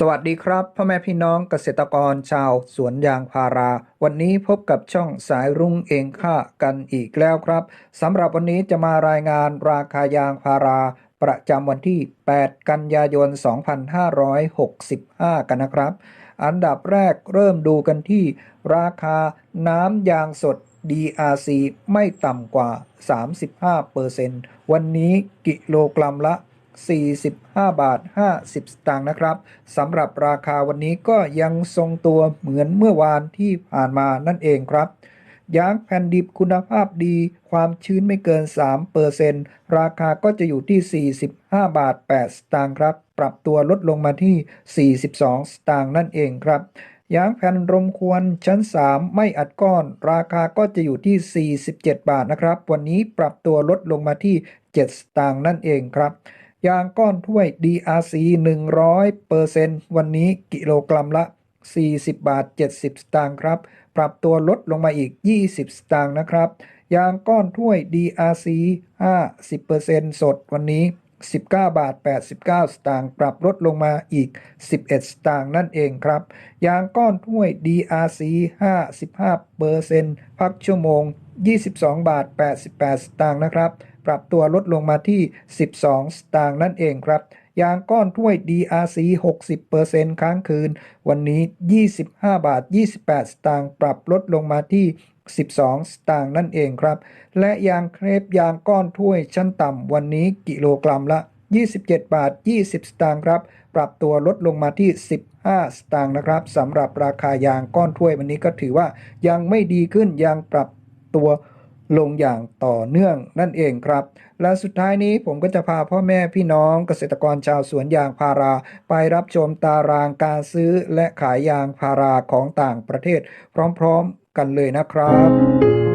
สวัสดีครับพ่อแม่พี่น้องเกษตรกรชาวสวนยางพารา วันนี้พบกับช่องสายรุ่งเองค่ากันอีกแล้วครับสำหรับวันนี้จะมารายงานราคายางพารา ประจำวันที่ 8 กันยายน 2565 กันนะครับ อันดับแรกเริ่มดูกันที่ ราคาน้ำยางสด DRC ไม่ต่ำกว่า 35%วันนี้กิโลกรัมละ 45 บาท 50 สตางค์นะครับสำหรับราคาวันนี้ก็ยังทรงตัวเหมือนเมื่อวานที่ผ่านมานั่นเองครับยางแผ่นดิบคุณภาพดี ความชื้นไม่เกิน3%ราคาก็จะอยู่ที่ 45 บาท 8 สตางค์ครับ ปรับตัวลดลงมาที่ 42 สตางค์นั่นเองครับยางแผ่นรมควนชั้น 3 ไม่อัดก้อน ราคาก็จะอยู่ที่ 47 บาทนะครับ วันนี้ปรับตัวลดลงมาที่ 7 สตางค์นั่นเองครับ ยางก้อนถ้วย DRC 100%วันนี้กิโลกรัมละ 40 บาท 70 สตางค์ครับ ปรับตัวลดลงมาอีก 20 สตางค์นะครับ ยางก้อนถ้วย DRC 50%สดวันนี้ 19 บาท 89 สตางค์ ปรับลดลงมาอีก 11 สตางค์นั่นเองครับ ยางก้อนถ้วย DRC 55%พักชั่วโมง 22 บาท 88 สตางค์นะครับ ปรับตัวลดลงมาที่ 12 สตางค์นั่นเองครับ ยางก้อนถ้วย DRC 60%ค้างคืน วันนี้ 25 บาท 28 สตางค์ปรับลดลงมาที่ 12 สตางค์นั่นเองครับ และยางเครปยางก้อนถ้วยชั้นต่ำวันนี้กิโลกรัมละ 27 บาท 20 สตางค์ครับ ปรับตัวลดลงมาที่15สตางค์นะครับสำหรับราคายางก้อนถ้วยวันนี้ก็ถือว่ายังไม่ดีขึ้นยังปรับตัว ลงอย่างต่อเนื่องนั่นเองครับ และสุดท้ายนี้ผมก็จะพาพ่อแม่พี่น้องเกษตรกรชาวสวนยางพารา ไปรับชมตารางการซื้อและขายยางพาราของต่างประเทศ พร้อมๆกันเลยนะครับ